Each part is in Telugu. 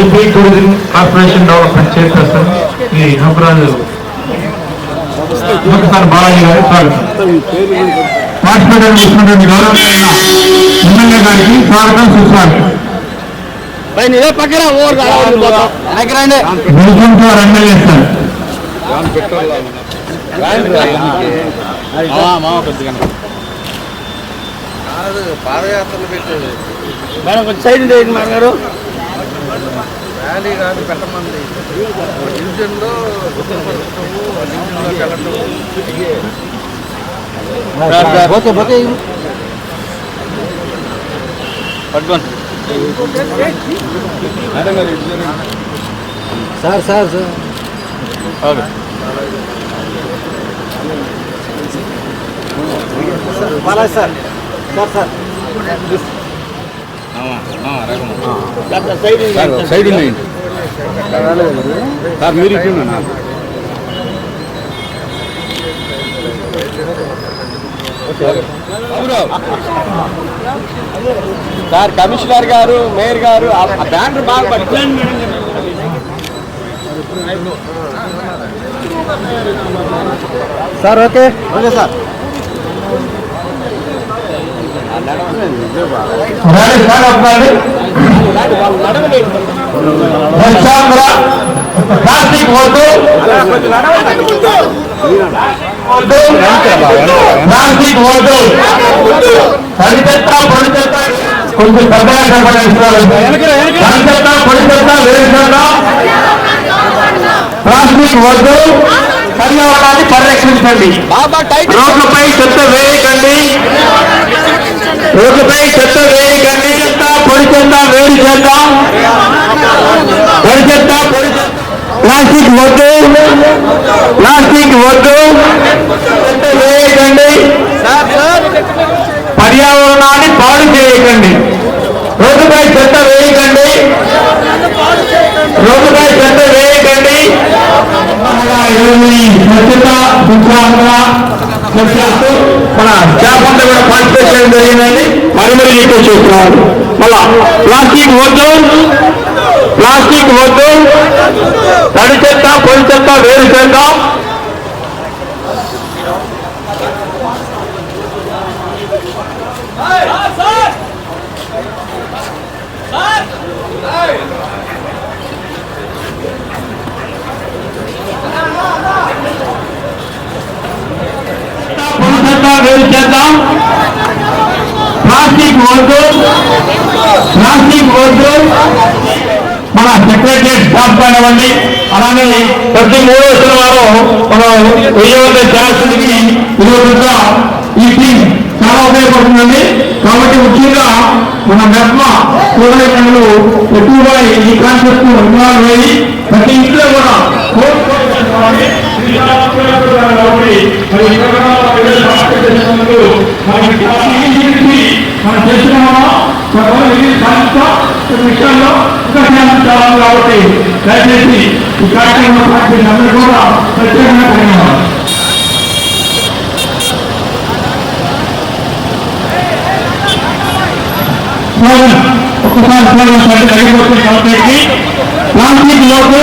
AP tourism corporation development chairperson Shri Nookaraju Nookasari Balaji గారి స్వాగతం. పార్టిసిపేట్ చేసినటువంటి గౌరవమైన ఎమ్మెల్యే గారికి స్వాగతం సుస్వాగతం. పక్కన ఎమ్మెల్యే సార్. పాదయాత్రలు పెట్టేది మేడం కొంచెం సైడ్ ఉండేది మేడం గారు. ర్యాలీ కాదు పెట్టమంది. డివిజన్లో డివిజన్లోకి వెళ్ళటం ఓకే ఓకే. పట్టుకోండి. Sir sir sir. Okay. Balaji sir sir sir. Side ఉన్నాయండి సార్ మీరు ఉన్నా సార్ కమిషనర్ గారు మేయర్ గారు ఆ బ్యానర్ బాగా పట్టుకోండి sir okay. Okay sir. Plastic వద్దు ప్లాస్టిక్ వద్దు తడి చెత్త పొడి చెత్త కొంచెం పెద్దగా కనపడేస్తున్నారు తడి చెత్త పొడి చెత్త ప్లాస్టిక్ వద్దు పర్యావరణాన్ని పరిరక్షించండి రోడ్లపై చెత్త వేయకండి రోడ్లపై చెత్త వేయకండి చెత్త పొడి చెత్త వేడి చేద్దాం పొడి చెత్త పొడి చెత్త. ప్లాస్టిక్ వద్దు. ప్లాస్టిక్ వద్దు చెత్త వేయకండి సార్ సార్ పర్యావరణాన్ని పాడు చేయకండి రోడ్డుపై చెత్త వేయకండి రోడ్డుపై చెత్త వేయకండి స్వచ్ఛత శుభ్రంగా స్వచ్ఛతతో మన స్టాఫ్ అంతా కూడా పార్టిసిపేట్ చేయడం జరిగిందండి మరి మరి రిక్వెస్ట్ చేస్తున్నారు మళ్ళా ప్లాస్టిక్ వద్దు. ప్లాస్టిక్ వద్దు. తడి చెత్త పొడి చెత్త వేరు చేద్దాం పొడి వేరు చేద్దాం ప్లాస్టిక్ వద్దు. ప్లాస్టిక్ వద్దు. మన సెక్రటరియట్ స్టాఫ్ వండి అలానే ప్రతి మూడు వచ్చిన వారు మనం విజయవంతం చేయాల్సింది ఈరోజు ఈ టీం చాలా ఉపయోగపడుతుందండి. కాబట్టి ముఖ్యంగా మన మెప్మ సోదరిమణులు ఎక్కువగా ఈ కాన్సెప్ట్ ఇన్వాల్వ్ అయ్యి ప్రతి ఇంట్లో కూడా కోర్టు చేసుకోవాలి. ఇది చాలా ఉపయోగపడుతుంది కాబట్టి మరి ఇక్కడ కూడా పిల్లలు పార్టిసిపేట్ చేసినందుకు మనకి చాలా ఈజీ మనం చేస్తున్నామా మన ఇది సాధిస్తాం కొన్ని విషయాల్లో ఇంకా సాధించాలి కాబట్టి దయచేసి ఈ కార్యక్రమంలో పాల్గొన్న అందరూ కూడా ప్రత్యేకంగా ధన్యవాదాలు స్లోగన్ ఒక్కసారి స్లోగన్ సైడ్ అడిగిపోతుంది కాబట్టి ప్లాస్టిక్ లోపు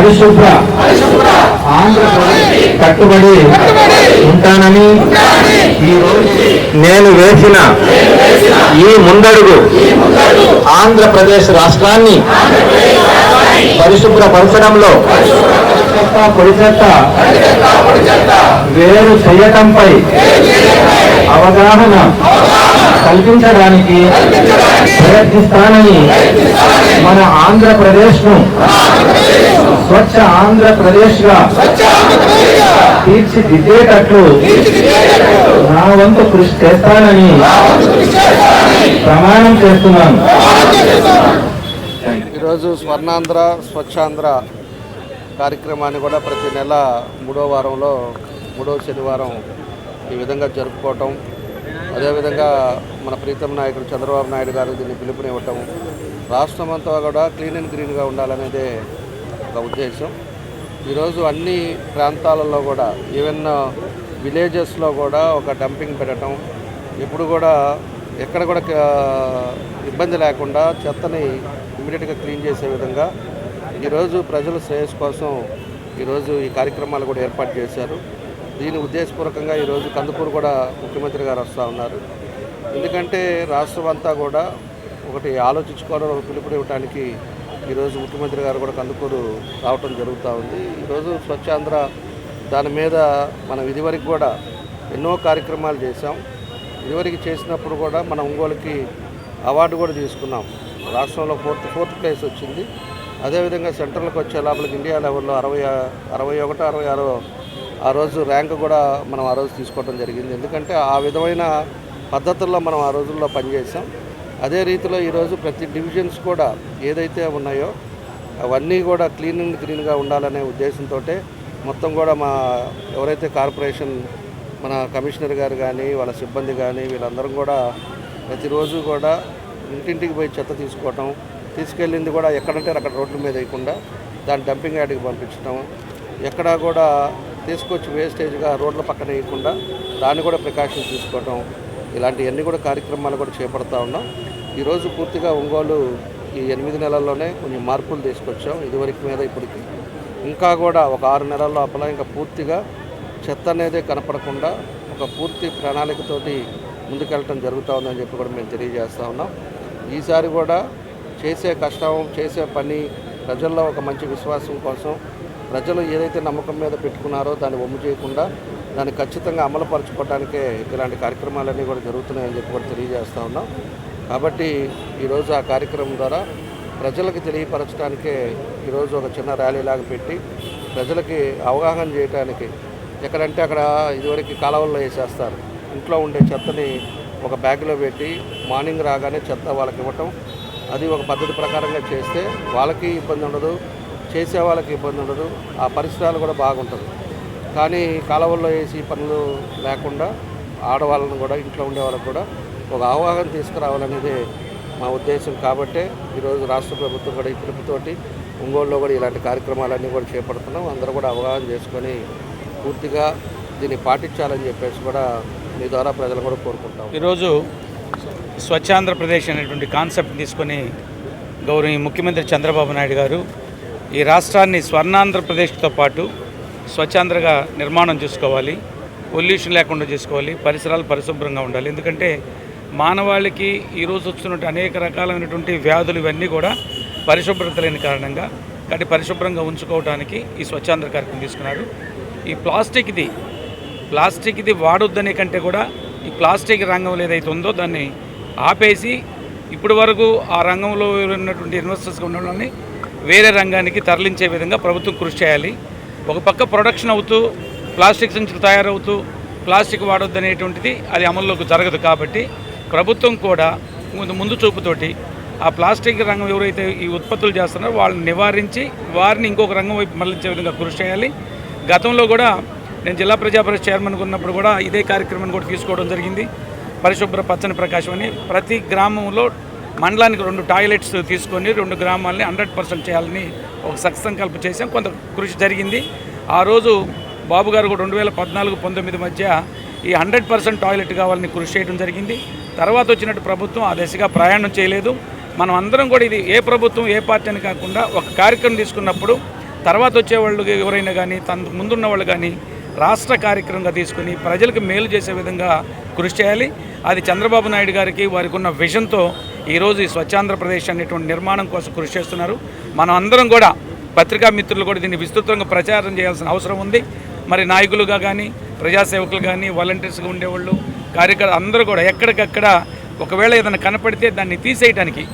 పరిశుభ్ర ఆంధ్రప్రదేశ్ కట్టుబడి ఉంటానని ఈ రోజు నేను వేసిన ఈ ముందడుగు ఆంధ్రప్రదేశ్ రాష్ట్రాన్ని పరిశుభ్రపరచడంలో పొడి చెత్త వేరు చేయటంపై అవగాహన కల్పించడానికి ప్రయత్నిస్తానని మన ఆంధ్రప్రదేశ్ను స్వచ్ఛ ఆంధ్రప్రదేశ్గా తీర్చిదిద్దేటట్లు నా వంతు కృషి చేస్తానని ప్రమాణం చేస్తున్నాను. ఈరోజు స్వర్ణాంధ్ర స్వచ్ఛాంధ్ర కార్యక్రమాన్ని కూడా ప్రతి నెల మూడో వారంలో మూడో శనివారం ఈ విధంగా జరుపుకోవటం అదేవిధంగా మన ప్రీతం నాయకుడు చంద్రబాబు నాయుడు గారు దీన్ని పిలుపునివ్వటం రాష్ట్రం అంతా కూడా క్లీన్ అండ్ గ్రీన్గా ఉండాలనేదే ఒక ఉద్దేశం. ఈరోజు అన్ని ప్రాంతాలలో కూడా ఈవెన్ విలేజెస్లో కూడా ఒక డంపింగ్ పెట్టడం ఇప్పుడు కూడా ఎక్కడ కూడా ఇబ్బంది లేకుండా చెత్తని ఇమీడియట్గా క్లీన్ చేసే విధంగా ఈరోజు ప్రజల శ్రేయస్ కోసం ఈరోజు ఈ కార్యక్రమాలు కూడా ఏర్పాటు చేశారు. దీని ఉద్దేశపూర్వకంగా ఈరోజు కందుకూరు కూడా ముఖ్యమంత్రి గారు వస్తూ ఉన్నారు. ఎందుకంటే రాష్ట్రం అంతా కూడా ఒకటి ఆలోచించుకోవడం ఒక పిలుపునివ్వడానికి ఈరోజు ముఖ్యమంత్రి గారు కూడా కందుకూరు రావటం జరుగుతూ ఉంది. ఈరోజు స్వచ్ఛాంధ్ర దాని మీద మనం ఇదివరకు కూడా ఎన్నో కార్యక్రమాలు చేశాం. ఇదివరకు చేసినప్పుడు కూడా మన ఒంగోలుకి అవార్డు కూడా తీసుకున్నాం. రాష్ట్రంలో ఫోర్త్ ఫోర్త్ ప్లేస్ వచ్చింది. అదేవిధంగా సెంట్రల్కి వచ్చే లోపలికి ఇండియా లెవెల్లో అరవై అరవై ఒకటో అరవై ఆరో ఆ రోజు ర్యాంక్ కూడా మనం ఆ రోజు తీసుకోవడం జరిగింది. ఎందుకంటే ఆ విధమైన పద్ధతుల్లో మనం ఆ రోజుల్లో పనిచేసాం అదే రీతిలో ఈరోజు ప్రతి డివిజన్స్ కూడా ఏదైతే ఉన్నాయో అవన్నీ కూడా క్లీన్ అండ్ క్లీన్గా ఉండాలనే ఉద్దేశంతో మొత్తం కూడా మా ఎవరైతే కార్పొరేషన్ మన కమిషనర్ గారు కానీ వాళ్ళ సిబ్బంది కానీ వీళ్ళందరం కూడా ప్రతిరోజు కూడా ఇంటింటికి పోయి చెత్త తీసుకోవటం తీసుకెళ్ళింది కూడా ఎక్కడంటే అక్కడ రోడ్ల మీద వేయకుండా దాన్ని డంపింగ్ యార్డ్కి పంపించడం ఎక్కడా కూడా తీసుకొచ్చి వేస్టేజ్గా రోడ్ల పక్కన వేయకుండా దాన్ని కూడా ప్రికాషన్స్ తీసుకోవటం ఇలాంటివన్నీ కూడా కార్యక్రమాలు కూడా చేపడతా ఉన్నాం. ఈరోజు పూర్తిగా ఒంగోలు ఈ ఎనిమిది నెలల్లోనే కొంచెం మార్పులు తీసుకొచ్చాం. ఇదివరకు మీద ఇప్పటికి ఇంకా కూడా ఒక ఆరు నెలల లోపల ఇంకా పూర్తిగా చెత్త అనేది కనపడకుండా ఒక పూర్తి ప్రణాళికతోటి ముందుకెళ్ళటం జరుగుతూ ఉందని చెప్పి కూడా మేము తెలియజేస్తా ఉన్నాం. ఈసారి కూడా చేసే కష్టం చేసే పని ప్రజల్లో ఒక మంచి విశ్వాసం కోసం ప్రజలు ఏదైతే నమ్మకం మీద పెట్టుకున్నారో దాన్ని ఒమ్ము చేయకుండా దాన్ని ఖచ్చితంగా అమలుపరచుకోవడానికే ఇలాంటి కార్యక్రమాలన్నీ కూడా జరుగుతున్నాయని చెప్పి కూడా తెలియజేస్తూ ఉన్నాం. కాబట్టి ఈరోజు ఆ కార్యక్రమం ద్వారా ప్రజలకు తెలియపరచడానికే ఈరోజు ఒక చిన్న ర్యాలీ లాగా పెట్టి ప్రజలకి అవగాహన చేయడానికి ఎక్కడంటే అక్కడ ఇదివరకు కాలువల్లో వేసేస్తారు. ఇంట్లో ఉండే చెత్తని ఒక బ్యాగ్లో పెట్టి మార్నింగ్ రాగానే చెత్త వాళ్ళకి ఇవ్వటం. అది ఒక పద్ధతి ప్రకారంగా చేస్తే వాళ్ళకి ఇబ్బంది ఉండదు చేసే వాళ్ళకి ఇబ్బంది ఉండదు. ఆ పరిసరాలు కూడా బాగుంటుంది. కానీ కాలువల్లో వేసి పనులు లేకుండా ఆడవాళ్ళను కూడా ఇంట్లో ఉండే వాళ్ళకు కూడా ఒక అవగాహన తీసుకురావాలనేది మా ఉద్దేశం. కాబట్టే ఈరోజు రాష్ట్ర ప్రభుత్వం కూడా ఈ పిలుపుతోటి ఒంగోలులో కూడా ఇలాంటి కార్యక్రమాలన్నీ కూడా చేపడుతున్నాం. అందరూ కూడా అవగాహన చేసుకొని పూర్తిగా దీన్ని పాటించాలని చెప్పేసి కూడా మీ ద్వారా ప్రజలు కూడా కోరుకుంటాం. ఈరోజు స్వచ్ఛాంధ్రప్రదేశ్ అనేటువంటి కాన్సెప్ట్ తీసుకొని గౌరవ ముఖ్యమంత్రి చంద్రబాబు నాయుడు గారు ఈ రాష్ట్రాన్ని స్వర్ణాంధ్రప్రదేశ్తో పాటు స్వచ్ఛాంధ్రగా నిర్మాణం చేసుకోవాలి పొల్యూషన్ లేకుండా చేసుకోవాలి పరిసరాలు పరిశుభ్రంగా ఉండాలి. ఎందుకంటే మానవాళికి ఈరోజు వస్తున్నటువంటి అనేక రకాలైనటువంటి వ్యాధులు ఇవన్నీ కూడా పరిశుభ్రత లేని కారణంగా కాబట్టి పరిశుభ్రంగా ఉంచుకోవడానికి ఈ స్వచ్ఛాంధ్ర కార్యక్రమం తీసుకున్నారు ఈ ప్లాస్టిక్ది ప్లాస్టిక్ది వాడొద్దనే కంటే కూడా ఈ ప్లాస్టిక్ రంగం ఏదైతే ఉందో దాన్ని ఆపేసి ఇప్పటి వరకు ఆ రంగంలో ఉన్నటువంటి ఇన్వెస్టర్స్గా ఉన్న వాళ్ళని వేరే రంగానికి తరలించే విధంగా ప్రభుత్వం కృషి చేయాలి. ఒక పక్క ప్రొడక్షన్ అవుతూ ప్లాస్టిక్ సంచులు తయారవుతూ ప్లాస్టిక్ వాడొద్దనేటువంటిది అది అమల్లోకి జరగదు కాబట్టి ప్రభుత్వం కూడా ముందు ముందు చూపుతోటి ఆ ప్లాస్టిక్ రంగం ఎవరైతే ఈ ఉత్పత్తులు చేస్తున్నారో వాళ్ళని నివారించి వారిని ఇంకొక రంగం వైపు మళ్ళించే విధంగా కృషి చేయాలి. గతంలో కూడా నేను జిల్లా ప్రజాపరిషత్ చైర్మన్ చైర్మన్గా ఉన్నప్పుడు కూడా ఇదే కార్యక్రమాన్ని కూడా తీసుకోవడం జరిగింది. పరిశుభ్ర పచ్చని ప్రకాశం అని ప్రతి గ్రామంలో మండలానికి రెండు టాయిలెట్స్ తీసుకొని రెండు గ్రామాలని హండ్రెడ్ పర్సెంట్ చేయాలని ఒక సత్సంకల్పం చేసాం కొంత కృషి జరిగింది. ఆ రోజు బాబు గారు కూడా రెండు వేల పద్నాలుగు పంతొమ్మిది మధ్య ఈ హండ్రెడ్ పర్సెంట్ టాయిలెట్ కావాలని కృషి చేయడం జరిగింది. తర్వాత వచ్చినట్టు ప్రభుత్వం ఆ దిశగా ప్రయాణం చేయలేదు. మనం అందరం కూడా ఇది ఏ ప్రభుత్వం ఏ పార్టీ అని కాకుండా ఒక కార్యక్రమం తీసుకున్నప్పుడు తర్వాత వచ్చేవాళ్ళు ఎవరైనా కానీ తన ముందున్న వాళ్ళు కానీ రాష్ట్ర కార్యక్రమంగా తీసుకుని ప్రజలకు మేలు చేసే విధంగా కృషి చేయాలి. అది చంద్రబాబు నాయుడు గారికి వారికి ఉన్న విజన్తో ఈరోజు ఈ స్వచ్ఛాంధ్రప్రదేశ్ అనేటువంటి నిర్మాణం కోసం కృషి చేస్తున్నారు. మనం అందరం కూడా పత్రికా మిత్రులు కూడా దీన్ని విస్తృతంగా ప్రచారం చేయాల్సిన అవసరం ఉంది. మరి నాయకులుగా కానీ ప్రజాసేవకులు కానీ వాలంటీర్స్గా ఉండేవాళ్ళు కార్యకర్త అందరూ కూడా ఎక్కడికక్కడ ఒకవేళ ఏదైనా కనపడితే దాన్ని తీసేయడానికి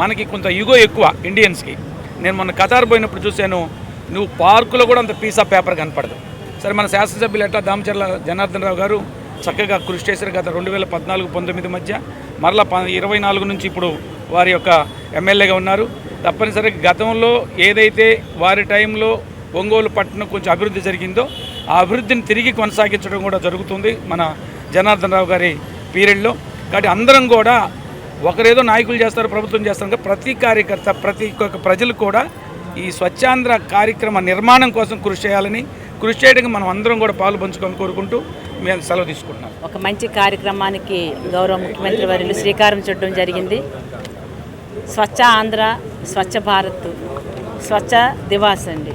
మనకి కొంత యుగో ఎక్కువ ఇండియన్స్కి నేను మొన్న కతార్ పోయినప్పుడు చూశాను నువ్వు పార్కులో కూడా అంత పీస్ ఆఫ్ పేపర్ కనపడదు. సరే మన శాసనసభ్యులు ఎట్లా దామచర్ల జనార్దన్ రావు గారు చక్కగా కృషి చేశారు. గత రెండు వేల పద్నాలుగు పంతొమ్మిది మధ్య మరలా ప ఇరవై నాలుగు నుంచి ఇప్పుడు వారి యొక్క ఎమ్మెల్యేగా ఉన్నారు. తప్పనిసరిగా గతంలో ఏదైతే వారి టైంలో ఒంగోలు పట్టణం కొంచెం అభివృద్ధి జరిగిందో ఆ అభివృద్ధిని తిరిగి కొనసాగించడం కూడా జరుగుతుంది మన జనార్దన్ రావు గారి పీరియడ్లో. కాబట్టి అందరం కూడా ఒకరేదో నాయకులు చేస్తారు ప్రభుత్వం చేస్తారు ప్రతి కార్యకర్త ప్రతి ఒక్క ప్రజలు కూడా ఈ స్వచ్ఛాంధ్ర కార్యక్రమ నిర్మాణం కోసం కృషి చేయాలని కృషి చేయడానికి మనం అందరం కూడా పాలు పంచుకొని కోరుకుంటూ మేము సెలవు తీసుకుంటున్నాం. ఒక మంచి కార్యక్రమానికి గౌరవ ముఖ్యమంత్రి వారిని శ్రీకారం చుట్టడం జరిగింది. స్వచ్ఛ ఆంధ్ర స్వచ్ఛ భారత్ స్వచ్ఛ దివాస్ అండి.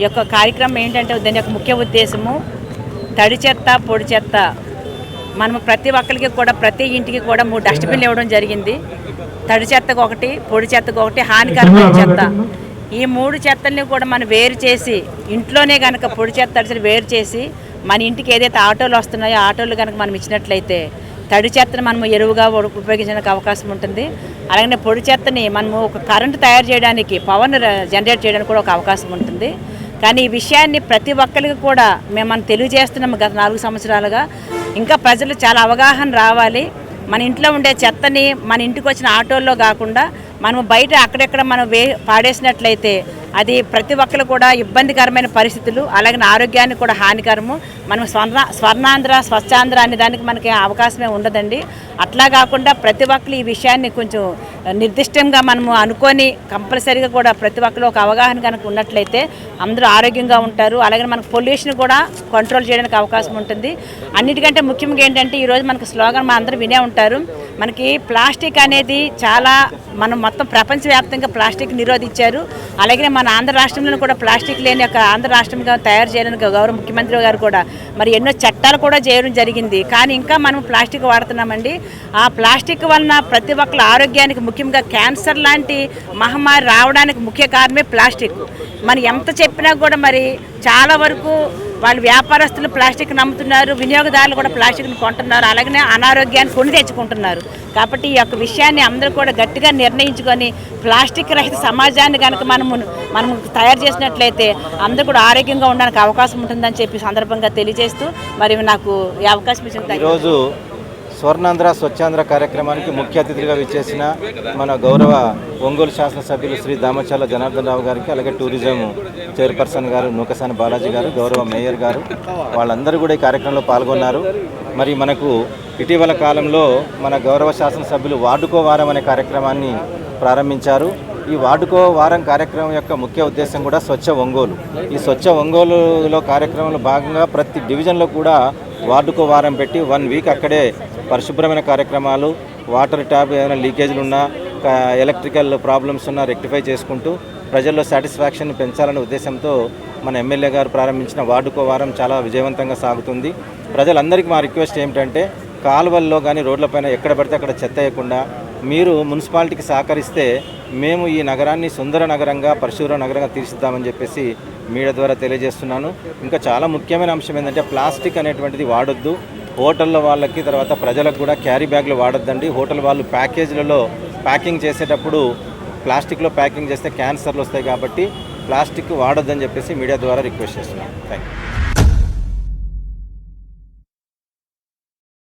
ఈ యొక్క కార్యక్రమం ఏంటంటే దాని యొక్క ముఖ్య ఉద్దేశము తడి చెత్త పొడి చెత్త. మనం ప్రతి ఒక్కరికి కూడా ప్రతి ఇంటికి కూడా మూడు డస్ట్బిన్లు ఇవ్వడం జరిగింది. తడి చెత్తకు ఒకటి పొడి చెత్తకు ఒకటి హానికరమైన చెత్త. ఈ మూడు చెత్తల్ని కూడా మనం వేరు చేసి ఇంట్లోనే కనుక పొడి చెత్త తడిచెత్త వేరు చేసి మన ఇంటికి ఏదైతే ఆటోలు వస్తున్నాయో ఆటోలు కనుక మనం ఇచ్చినట్లయితే తడి చెత్తను మనము ఎరువుగా ఉపయోగించడానికి అవకాశం ఉంటుంది. అలాగే పొడి చెత్తని మనము ఒక కరెంటు తయారు చేయడానికి పవర్ జనరేట్ చేయడానికి కూడా ఒక అవకాశం ఉంటుంది. కానీ ఈ విషయాన్ని ప్రతి ఒక్కరికి కూడా మేము మనం తెలియజేస్తున్నాము గత నాలుగు సంవత్సరాలుగా. ఇంకా ప్రజలు చాలా అవగాహన రావాలి. మన ఇంట్లో ఉండే చెత్తని మన ఇంటికి వచ్చిన ఆటోల్లో కాకుండా మనం బయట అక్కడెక్కడ మనం వే పాడేసినట్లయితే అది ప్రతి ఒక్కరు కూడా ఇబ్బందికరమైన పరిస్థితులు అలాగే ఆరోగ్యానికి కూడా హానికరము. మనం స్వర్ణ స్వర్ణాంధ్ర స్వచ్ఛాంధ్ర అనే దానికి మనకి అవకాశమే ఉండదండి. అట్లా కాకుండా ప్రతి ఒక్కరు ఈ విషయాన్ని కొంచెం నిర్దిష్టంగా మనము అనుకొని కంపల్సరీగా కూడా ప్రతి ఒక్కరు ఒక అవగాహన కనుక ఉన్నట్లయితే అందరూ ఆరోగ్యంగా ఉంటారు. అలాగే మనకు పొల్యూషన్ కూడా కంట్రోల్ చేయడానికి అవకాశం ఉంటుంది. అన్నిటికంటే ముఖ్యంగా ఏంటంటే ఈరోజు మనకు స్లోగన్ మన అందరూ వినే ఉంటారు. మనకి ప్లాస్టిక్ అనేది చాలా మనం మొత్తం ప్రపంచవ్యాప్తంగా ప్లాస్టిక్ నిరోధించారు. అలాగే మన ఆంధ్ర రాష్ట్రంలో కూడా ప్లాస్టిక్ లేని ఒక ఆంధ్ర రాష్ట్రంగా తయారు చేయడానికి గౌరవ ముఖ్యమంత్రి గారు కూడా మరి ఎన్నో చట్టాలు కూడా చేయడం జరిగింది. కానీ ఇంకా మనం ప్లాస్టిక్ వాడుతున్నామండి. ఆ ప్లాస్టిక్ వలన ప్రతి ఒక్కరి ఆరోగ్యానికి ముఖ్యంగా క్యాన్సర్ లాంటి మహమ్మారి రావడానికి ముఖ్య కారణమే ప్లాస్టిక్. మనం ఎంత చెప్పినా కూడా మరి చాలా వరకు వాళ్ళు వ్యాపారస్తులు ప్లాస్టిక్ నమ్ముతున్నారు వినియోగదారులు కూడా ప్లాస్టిక్ని కొంటున్నారు అలాగనే అనారోగ్యాన్ని కొని తెచ్చుకుంటున్నారు. కాబట్టి ఈ యొక్క విషయాన్ని అందరూ కూడా గట్టిగా నిర్ణయించుకొని ప్లాస్టిక్ రహిత సమాజాన్ని కనుక మనము మనం తయారు చేసినట్లయితే అందరూ కూడా ఆరోగ్యంగా ఉండడానికి అవకాశం ఉంటుందని చెప్పి సందర్భంగా తెలియజేస్తూ మరి నాకు ఈ అవకాశం ఇచ్చిన ఈరోజు స్వర్ణాంధ్ర స్వచ్ఛాంధ్ర కార్యక్రమానికి ముఖ్య అతిథిగా విచ్చేసిన మన గౌరవ ఒంగోలు శాసనసభ్యులు శ్రీ దామచాల జనార్దన్ రావు గారికి అలాగే టూరిజం చైర్పర్సన్ గారు నూకసాని బాలాజీ గారు గౌరవ మేయర్ గారు వాళ్ళందరూ కూడా ఈ కార్యక్రమంలో పాల్గొన్నారు. మరి మనకు ఇటీవల కాలంలో మన గౌరవ శాసనసభ్యులు వార్డుకో వారం అనే కార్యక్రమాన్ని ప్రారంభించారు. ఈ వార్డుకో వారం కార్యక్రమం యొక్క ముఖ్య ఉద్దేశం కూడా స్వచ్ఛ ఒంగోలు. ఈ స్వచ్ఛ ఒంగోలులో కార్యక్రమంలో భాగంగా ప్రతి డివిజన్లో కూడా వార్డుకో వారం పెట్టి వన్ వీక్ అక్కడే పరిశుభ్రమైన కార్యక్రమాలు వాటర్ ట్యాప్ ఏదైనా లీకేజ్లు ఉన్నా ఎలక్ట్రికల్ ప్రాబ్లమ్స్ ఉన్నా రెక్టిఫై చేసుకుంటూ ప్రజల్లో సాటిస్ఫాక్షన్ పెంచాలనే ఉద్దేశంతో మన ఎమ్మెల్యే గారు ప్రారంభించిన వార్డుకో వారం చాలా విజయవంతంగా సాగుతుంది. ప్రజలందరికీ మా రిక్వెస్ట్ ఏమిటంటే కాలువల్లో కానీ రోడ్లపైన ఎక్కడ పడితే అక్కడ చెత్త వేయకుండా మీరు మున్సిపాలిటీకి సహకరిస్తే మేము ఈ నగరాన్ని సుందర నగరంగా పరిశుభ్ర నగరంగా తీర్చిద్దామని చెప్పేసి మీడియా ద్వారా తెలియజేస్తున్నాను. ఇంకా చాలా ముఖ్యమైన అంశం ఏంటంటే ప్లాస్టిక్ అనేటువంటిది వాడొద్దు. హోటల్లో వాళ్ళకి తర్వాత ప్రజలకు కూడా క్యారీ బ్యాగ్లు వాడొద్దండి. హోటల్ వాళ్ళు ప్యాకేజీలలో ప్యాకింగ్ చేసేటప్పుడు ప్లాస్టిక్లో ప్యాకింగ్ చేస్తే క్యాన్సర్లు వస్తాయి కాబట్టి ప్లాస్టిక్ వాడొద్దని చెప్పేసి మీడియా ద్వారా రిక్వెస్ట్ చేస్తున్నాం. Thank you